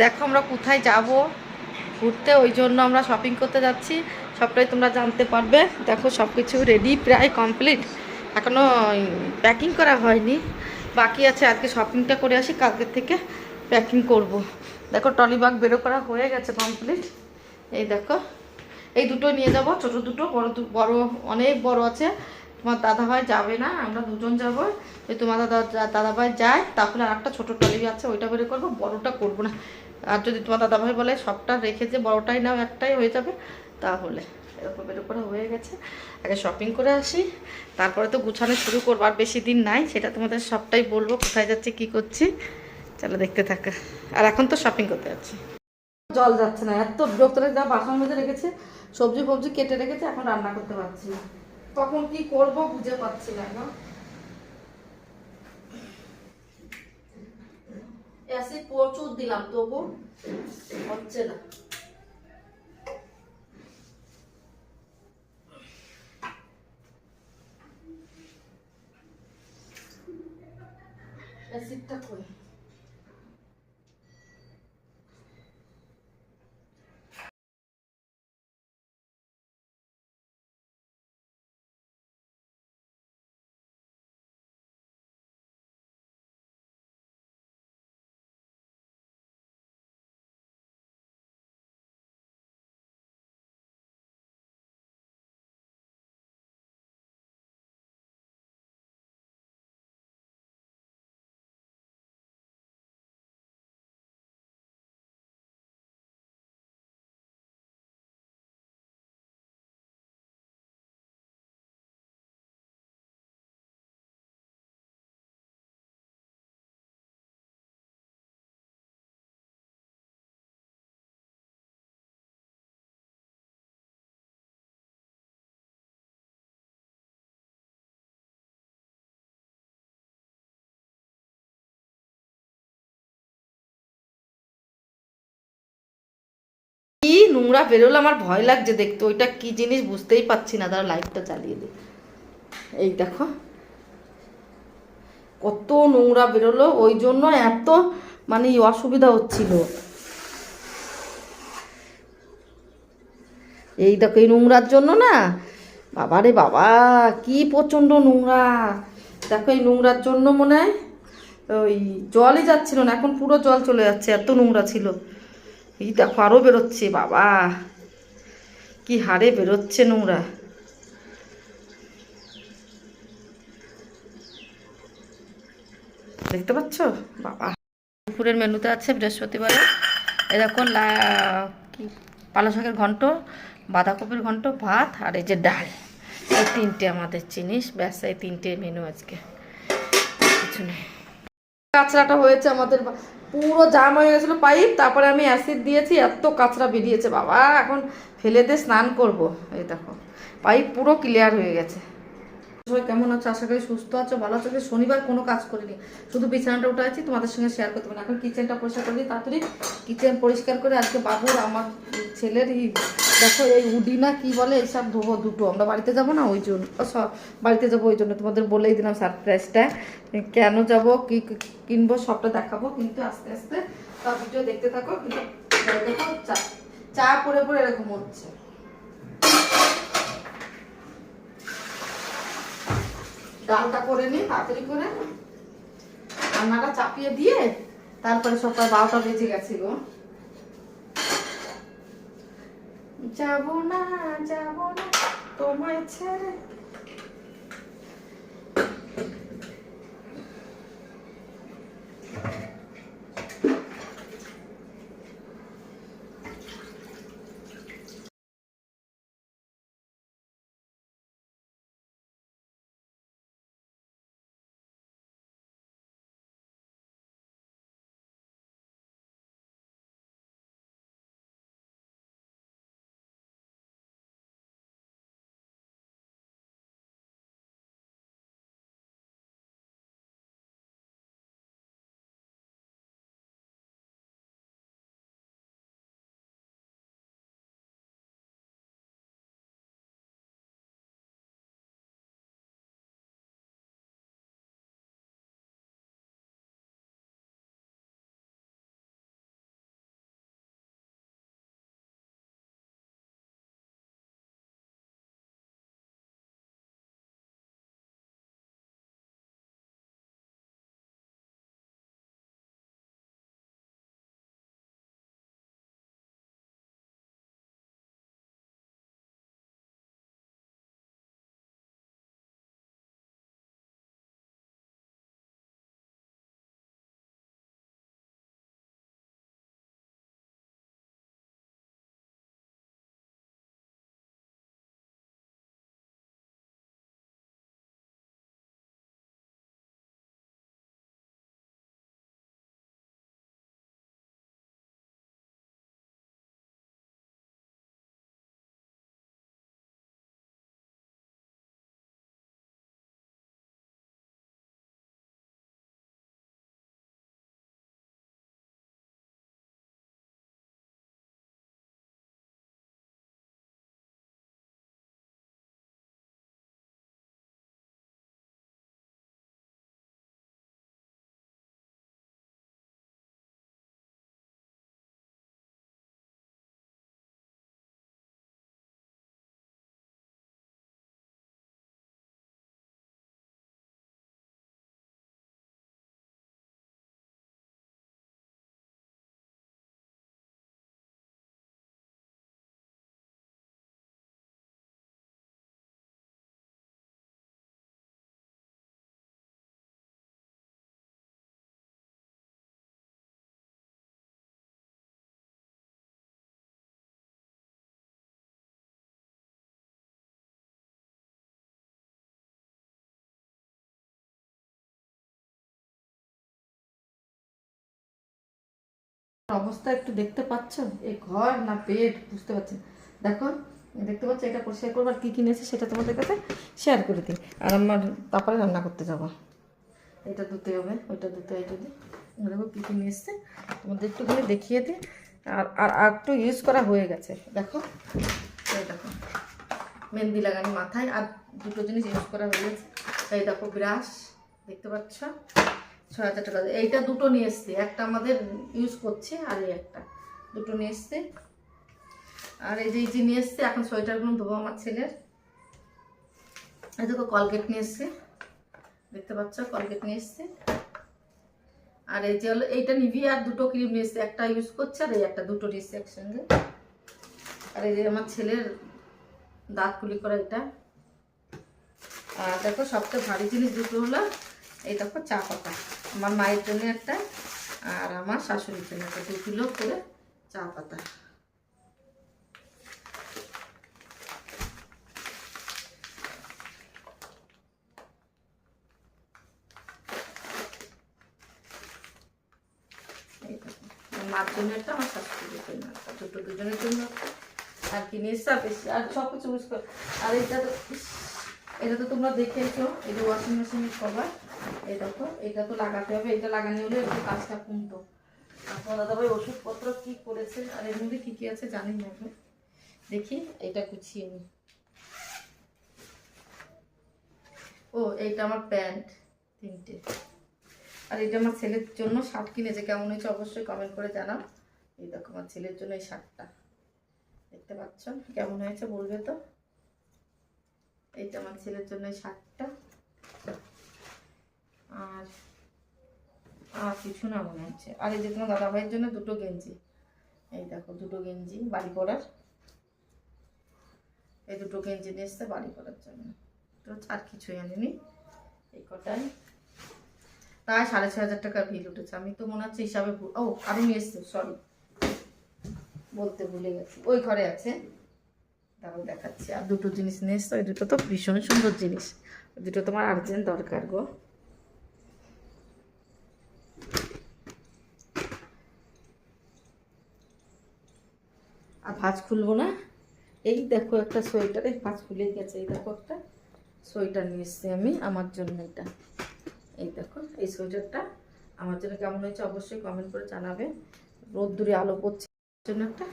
দেখো আমরা কোথায় যাব ঘুরতে, ওই জন্য আমরা শপিং করতে যাচ্ছি। সবটাই তোমরা জানতে পারবে। দেখো সব কিছু রেডি প্রায় কমপ্লিট এখনও প্যাকিং করা হয়নি। বাকি আছে, আজকে শপিংটা করে আসি কালকের থেকে প্যাকিং করব। দেখো টলি ব্যাগ বেরো করা হয়ে গেছে কমপ্লিট এই দেখো, এই দুটো নিয়ে যাব, ছোট দুটো, বড় বড়, অনেক বড় আছে। তোমার দাদাভাই যাবে না, আমরা দুজন যাব। ওই তোমার দাদা, দাদাভাই যায়, তাহলে আর একটা ছোটো টলি আছে, ওইটা বের করব, বড়টা করব না। আর যদি তোমার দাদাভাই বলে সবটা রেখে যে বড়টাই নাও, একটাই হয়ে যাবে, তাহলে এরকম বের করা হয়ে গেছে। আগে শপিং করে আসি, তারপরে তো গুছানো শুরু করব, আর বেশি দিন নাই, সেটা তোমাদের সবটাই বলব, কোথায় যাচ্ছে, কি করছি, চলো দেখতে থাকা। আর এখন তো শপিং করতে যাচ্ছি। জল যাচ্ছে না, এত বিরক্ত যা বাসন মধ্যে রেখেছে সবজি ফবজি কেটে রেখেছে, এখন রান্না করতে পারছি না। কখন কি করব বুঝে পাচ্ছি না? অ্যাসিড প্রচুর দিলাম তবু হচ্ছে না। কি নোংরা বেরোলো, আমার ভয় লাগছে দেখতে। ওইটা কি জিনিস বুঝতেই পারছি না। তারা লাইটটা চালিয়ে দে এই দেখো। কত নোংরা বেরোলো, ওই জন্য এত মানে অসুবিধা হচ্ছিল। এই দেখো, এই নোংরার জন্য না, বাবারে বাবা, কি প্রচণ্ড নোংরা। দেখো, এই নোংরার জন্য মনে হয়, ওই জলই যাচ্ছিল না, এখন পুরো জল চলে যাচ্ছে, এত নোংরা ছিল। এই দেখো আরও বেরোচ্ছে, বাবা। কি হারে বেরোচ্ছে নোংরা। দেখতে পাচ্ছ? বাবা। দুপুরের মেনুতে আছে বৃহস্পতিবারে। এরকম কি, পালং শাকের ঘন্ট, বাঁধাকপির ঘন্ট, ভাত, আর এই যে ডাল। এই তিনটে আমাদের জিনিস। ব্যাস, এই তিনটে মেনু আজকে। কিছু নেই। কাঁচরাটা হয়েছে আমাদের পুরো জাম হয়ে গেছিল পাইপ, তারপরে আমি অ্যাসিড দিয়েছি, এত কাঁচরা বেরিয়েছে বাবা। এখন ফেলে দিয়ে স্নান করব। এই দেখো, পাইপ পুরো ক্লিয়ার হয়ে গেছে। সবাই কেমন আছো? আশা করি সুস্থ আছো, ভালো আছো। শনিবার কোনো কাজ করিনি। শুধু বিছানাটা উঠে আছি তোমাদের সঙ্গে শেয়ার করতে পারি এখন কিচেনটা পরিষ্কার করে তাড়াতাড়ি কিচেন পরিষ্কার করে আজকে বাবুর, আমার ছেলের দেখো, এই উডি না কি বলে, এইসব ধোবো দুটো। আমরা বাড়িতে যাব না, ওই জন্য বাড়িতে যাব ওই জন্য। তোমাদের বলেই দিলাম সারপ্রাইজটা কেন যাব, কি কিনবো, সবটা দেখাবো। কিন্তু আস্তে আস্তে সব ভিডিও দেখতে থাকো, কিন্তু, দেখো, চা চা পরে পরে এরকম হচ্ছে। ডালটা করে নিয়ে তাড়াতাড়ি করে। রান্নাটা চাপিয়ে দিয়ে তারপরে সকাল বারোটা বেজে গেছে গো। যাব না যাব না, তোমায় ছেড়ে অবস্থা একটু দেখতে পাচ্ছ এই ঘর না পেট বুঝতে পারছি দেখো দেখতে পাচ্ছ এটা পরিষ্কার করব, আর কী কিনেছি সেটা তোমাদের কাছে শেয়ার করে দিই। আর আমার তারপরে রান্না করতে যাব। এটা ধুতে হবে, ওইটা ধুতে হয় যদি দেখো কী কী নিয়ে এসছে। তোমাদের একটুখানি দেখিয়ে দিই। আর আর আর একটু ইউজ করা হয়ে গেছে। দেখো, এই দেখো, মেহেন্দি লাগানো মাথায়। আর দুটো জিনিস ইউজ করা হয়ে গেছে। এই দেখো ব্রাশ দেখতে পাচ্ছ? ছ হাজার টাকা এইটা দুটো নিয়ে এসছি। একটা আমাদের ইউজ করছে আর এই একটা। দুটো নিয়ে এসছে। আর এই যে এই যে নিয়ে এসছে, এখন সোয়েটারগুলো ধোবো আমার ছেলের। এই দেখো কলগেট নিয়ে এসছে। দেখতে পাচ্ছ? কলগেট নিয়ে এসছে। আর এই যে হলো, এইটা নিভি আর দুটো ক্রিম নিয়ে এসছে। একটা ইউজ করছে আর এই একটা দুটো নিয়ে এসছে একসঙ্গে। আর এই যে আমার ছেলের দাঁত কুলি করা এটা। আর দেখো সবচেয়ে ভারী জিনিস দুটো হলো এই দেখো চা পাতা। আমার মায়ের জন্য একটা আর আমার শাশুড়ির জন্য একটা। দু কিলো করে চা পাতা। একটা, আমার জন্য একটা। দুজনের জন্য আর কি আর সব কিছু আর এটা তো এটা তো তোমরা দেখেছ যে ওয়াশিং মেশিনের কভার এই দেখো এটা তো লাগাতে হবে, এটা লাগানো হলে একটু কাজটা কমতো। আপনার দাদাভাই ওষুধপত্র কি করেছে আর এর মধ্যে কি কি আছে জানি না এখন। দেখি, এটা গুছিয়ে নিই ও, এইটা আমার প্যান্ট তিনটে। আর এটা আমার ছেলের জন্য শার্ট কিনেছে, কেমন হয়েছে অবশ্যই কমেন্ট করে জানাও। এই দেখো, আমার ছেলের জন্য এই শার্টটা। দেখতে পাচ্ছ? কেমন হয়েছে বলবে তো? এইটা আমার ছেলের জন্য এই শার্টটা। আর আর কিছু না মনে হচ্ছে। আর এই যে তোমার দাদা ভাইয়ের জন্য দুটো গেঞ্জি। এই দেখো, দুটো গেঞ্জি বাড়ি পরার। এই দুটো গেঞ্জি নিয়ে এসছে বাড়ি পরার জন্য। তো আর কিছুই আনিনি। এই কটাই। প্রায় সাড়ে ছ হাজার টাকার বিল উঠেছে। আমি তো মনে হচ্ছে হিসাবে ও আরও নিয়ে এসছে সরি বলতে ভুলে গেছি। ওই ঘরে আছে। তারপর দেখাচ্ছি। আর দুটো জিনিস নিয়ে এসছো। ওই দুটো তো ভীষণ সুন্দর জিনিস। দুটো তোমার আর্জেন্ট দরকার গো। ভাঁজ খুলবো না। এই দেখো একটা সোয়েটার ভাঁজ খুলে গেছে, এই দেখো একটা সোয়েটার নিয়ে আমি আমার জন্য এটা। এই দেখো, এই সোয়েটারটা আমার জন্য কেমন হয়েছে অবশ্যই কমেন্ট করে জানাবে। রোদ্দুরে আলো পড়ছে জন্য একটা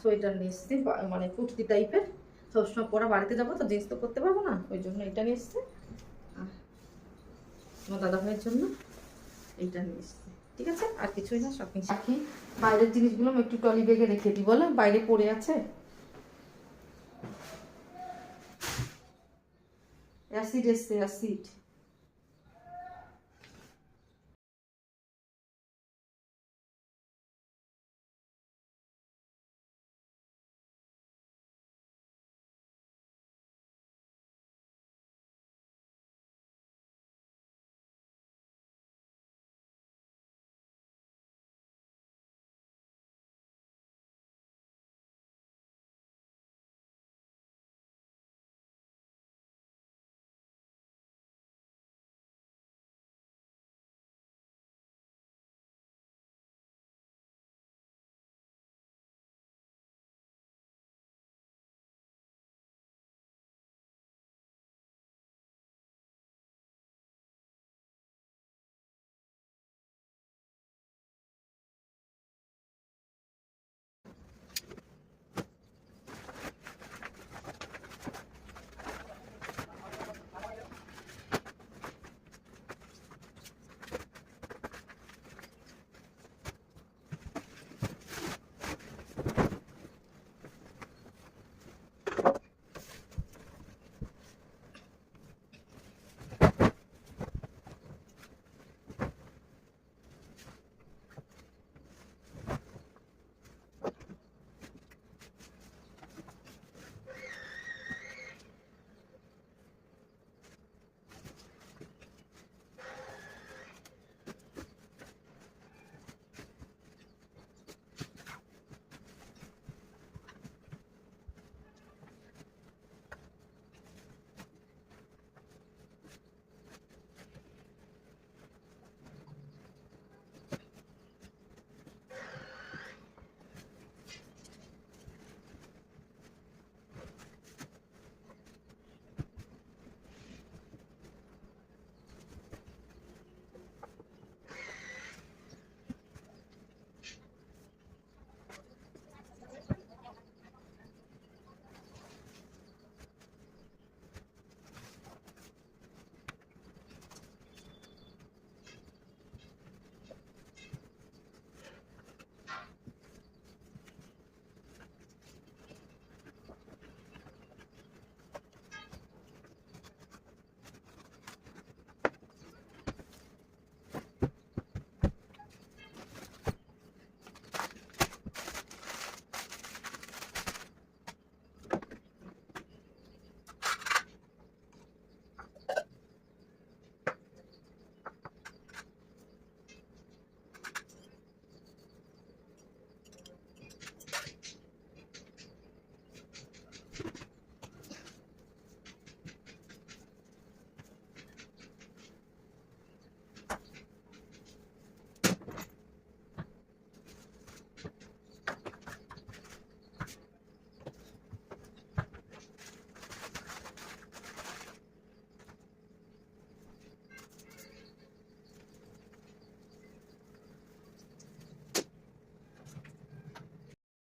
সোয়েটার নিয়ে এসছি মানে কুর্তি টাইপের সবসময় পরা বাড়িতে যাব তো, জিন্স তো করতে পারব না, ওই জন্য এটা নিয়ে এসছি। আর আমার দাদা ভাইয়ের জন্য এইটা নিয়ে এসছি। ঠিক আছে? আর কিছুই না শপিং রাখি, বাইরের জিনিসগুলো একটু টলি ব্যাগে রেখে দিই, বলো, বাইরে পড়ে আছে? অ্যাসিড এসছে অ্যাসিড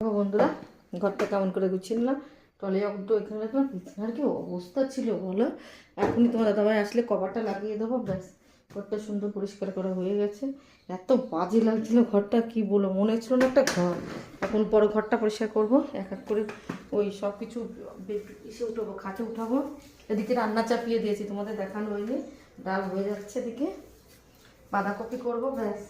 দেখো বন্ধুরা, ঘরটা কেমন করে গুছিয়ে নিলাম। টলে একটু এখানে রাখলাম বিছানার কি অবস্থা ছিল বলো? এখনই তোমার দাদাভাই আসলে কভারটা লাগিয়ে দেবো, ব্যাস। ঘরটা সুন্দর পরিষ্কার করা হয়ে গেছে। এত বাজে লাগছিল ঘরটা, কি বলব, মনে হচ্ছিল না একটা ঘর। এখন বড় ঘরটা পরিষ্কার করব, এক এক করে ওই সব কিছু এসে উঠাবো খাঁচে উঠাবো। এদিকে রান্না চাপিয়ে দিয়েছি, তোমাদের দেখানো হয়নি। ডাল হয়ে যাচ্ছে এদিকে। বাঁধাকপি করব, ব্যাস।